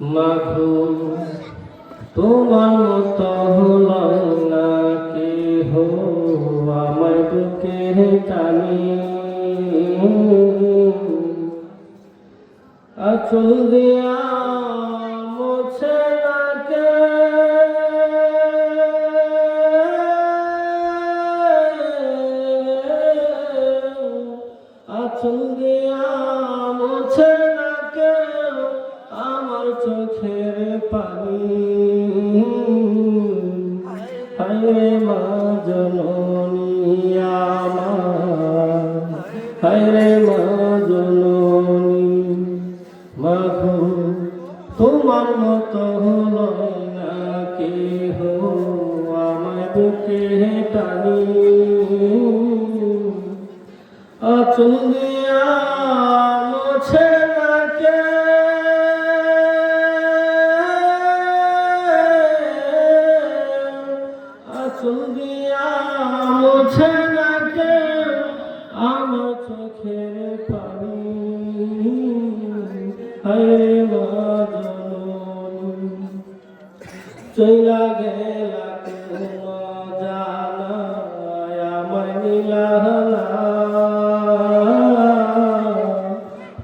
মাখো তোমার মতো হলো না কে হো আমার বুকে টানি। আচল দিয়া হায়রে মা জননী আমার। হায়রে মা জননী মাগো তোমার মতো হলো না কে হো আমার বুকে টানি। আচল আচল দিয়া মোছে কে আমার চোখের পানি। হরে চইলা গেলা কোন জানায়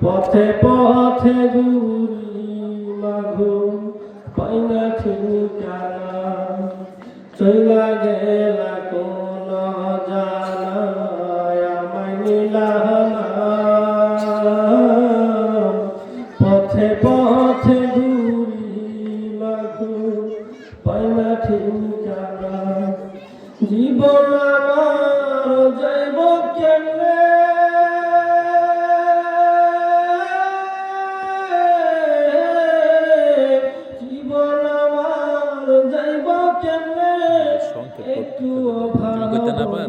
পথে পথে চইলা গেলা কোন জানায় আমায় পথে পথে ঘুরি মাঘু পাইনা ঠিকানা। জীবন আমার যাইব কেনে জীবন আমার যাইব সংক্ষেপ কইতে না পার?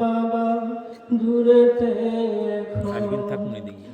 বাবা দূরেতে থাকুন এদিকে।